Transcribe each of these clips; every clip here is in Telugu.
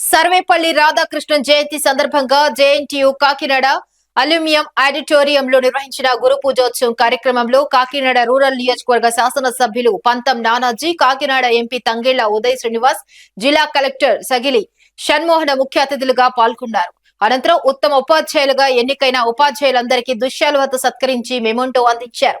సర్వేపల్లి రాధాకృష్ణన్ జయంతి సందర్భంగా జేఎన్టీయు కాకినాడ అల్యూమినియం ఆడిటోరియంలో నిర్వహించిన గురు పూజోత్సవం కార్యక్రమంలో కాకినాడ రూరల్ నియోజకవర్గ శాసనసభ్యులు పంతం నానాజీ కాకినాడ ఎంపీ తంగేళ్ళ ఉదయ్ శ్రీనివాస్ జిల్లా కలెక్టర్ సగిలి షణ్మోహన ముఖ్య అతిథులుగా పాల్గొన్నారు. అనంతరం ఉత్తమ ఉపాధ్యాయులుగా ఎన్నికైన ఉపాధ్యాయులందరికీ దుశ్శాలువత సత్కరించి మెమోంటో అందించారు.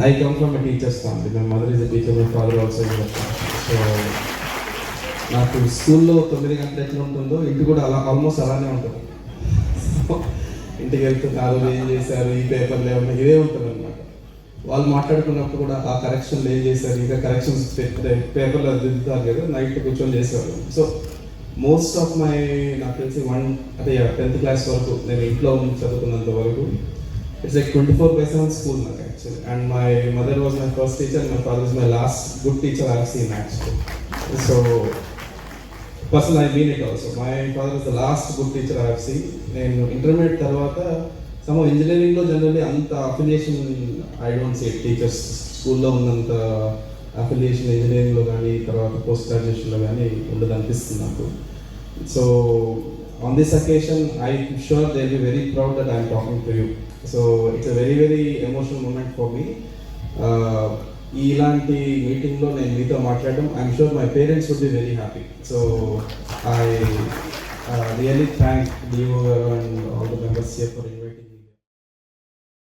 I come from a teacher's family. My mother is a teacher, my father also is a teacher. So నాకు స్కూల్లో తొమ్మిది గంటలు ఎట్లా ఉంటుందో ఇంటి కూడా అలా ఆల్మోస్ట్ అలానే ఉంటుంది ఇంటికి ఇంటికి వెళ్తున్నారు ఏం చేశారు ఈ పేపర్లు ఏమన్నా ఇదే ఉంటుంది అనమాట వాళ్ళు మాట్లాడుకున్నప్పుడు కూడా ఆ కరెక్షన్లు ఏం చేశారు ఇంకా కరెక్షన్స్ పేపర్లు దిద్దుతారు కదా నైట్ కూర్చొని చేసేవాళ్ళు సో మోస్ట్ ఆఫ్ మై నాకు తెలిసి వన్ అంటే టెన్త్ క్లాస్ వరకు నేను ఇంట్లో చదువుకున్నంత వరకు it's like twenty four by seven school నాకు actually and my mother was my first teacher my father is my last good teacher I seen actually so person I mean it also my father is the last good teacher I seen నేను ఇంటర్మీడియట్ తర్వాత సమ ఇంజనీరింగ్లో జనరల్లీ అంత affiliation I don't see teachers స్కూల్లో ఉన్నంత అఫిలియేషన్ ఇంజనీరింగ్లో కానీ తర్వాత పోస్ట్ గ్రాడ్యుయేషన్లో కానీ ఉండదు అనిపిస్తుంది నాకు. So on this occasion, I'm sure they'll be very proud that I'm talking to you. So it's a very, very emotional moment for me. Uh, ఇలాంటి మీటింగ్లో నేను మీతో మాట్లాడడం I'm sure my parents would be very happy so I really thank you and all the members here for inviting